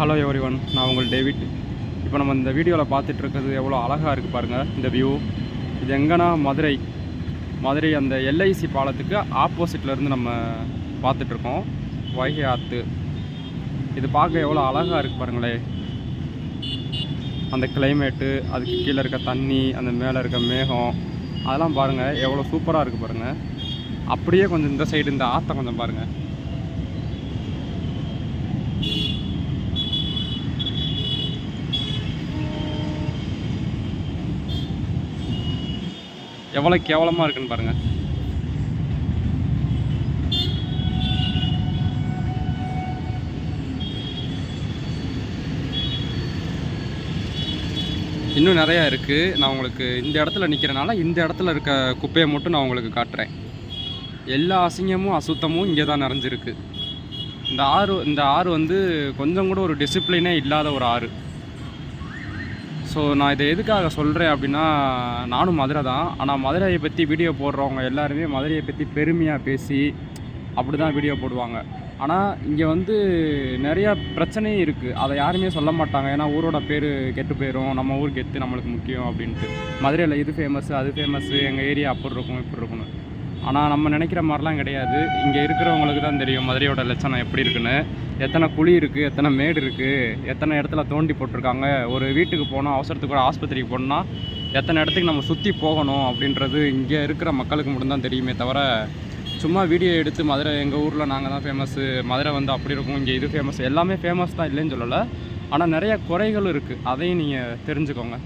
Hello every one நான் உங்கள் David. இப்போ நம்ம இந்த வீடியோவில் பார்த்துட்ருக்கிறது எவ்வளோ அழகாக இருக்குது பாருங்கள் இந்த வியூ இது எங்கன்னா மதுரை. மதுரை அந்த எல்ஐசி பாலத்துக்கு ஆப்போசிட்லேருந்து நம்ம பார்த்துட்ருக்கோம் வைகை ஆற்று இது பார்க்க எவ்வளோ அழகாக இருக்குது பாருங்களே. அந்த கிளைமேட்டு அதுக்கு கீழே இருக்க தண்ணி அந்த மேலே இருக்க மேகம் அதெல்லாம் பாருங்கள் எவ்வளோ சூப்பராக இருக்குது பாருங்கள் அப்படியே கொஞ்சம் இந்த சைடு இந்த ஆற்றை கொஞ்சம் பாருங்கள் எவ்வளோ கேவலமாக இருக்குன்னு பாருங்கள் இன்னும் நிறையா இருக்குது நான் உங்களுக்கு இந்த இடத்துல நிற்கிறனால இந்த இடத்துல இருக்க குப்பையை மட்டும் நான் உங்களுக்கு காட்டுறேன். எல்லா அசிங்கமும் அசுத்தமும் இங்கே தான் நிறைஞ்சிருக்கு. இந்த ஆறு இந்த ஆறு வந்து கொஞ்சம் கூட ஒரு டிசிப்ளினே இல்லாத ஒரு ஆறு. ஸோ நான் இதை எதுக்காக சொல்கிறேன் அப்படின்னா நானும் மதுரை தான். ஆனால் மதுரையை பற்றி வீடியோ போடுறவங்க எல்லாருமே மதுரையை பற்றி பெருமையாக பேசி அப்படி தான் வீடியோ போடுவாங்க. ஆனால் இங்கே வந்து நிறையா பிரச்சனையும் இருக்குது அதை யாருமே சொல்ல மாட்டாங்க. ஏன்னா ஊரோட பேர் கெட்டு போயிடும் நம்ம ஊர் கெத்து நம்மளுக்கு முக்கியம் அப்படின்ட்டு. மதுரையில் இது ஃபேமஸ் அது ஃபேமஸ்ஸு எங்கள் ஏரியா அப்படி இருக்கும் இப்படி இருக்கும்னு. ஆனால் நம்ம நினைக்கிற மாதிரிலாம் கிடையாது. இங்கே இருக்கிறவங்களுக்கு தான் தெரியும் மதுரையோட லட்சணம் எப்படி இருக்குன்னு. எத்தனை குழி இருக்குது எத்தனை மேடு இருக்குது எத்தனை இடத்துல தோண்டி போட்டிருக்காங்க. ஒரு வீட்டுக்கு போனோம் அவசரத்துக்கு கூட ஆஸ்பத்திரிக்கு போனோம்னா எத்தனை இடத்துக்கு நம்ம சுற்றி போகணும் அப்படின்றது இங்கே இருக்கிற மக்களுக்கு மட்டும்தான் தெரியுமே தவிர சும்மா வீடியோ எடுத்து மதுரை எங்கள் ஊரில் நாங்கள் தான் ஃபேமஸ்ஸு மதுரை வந்து அப்படி இருக்கும் இங்கே இது ஃபேமஸ் எல்லாமே ஃபேமஸ் தான் இல்லைன்னு சொல்லலை. ஆனால் நிறைய குறைகள் இருக்குது அதையும் நீங்கள் தெரிஞ்சுக்கோங்க.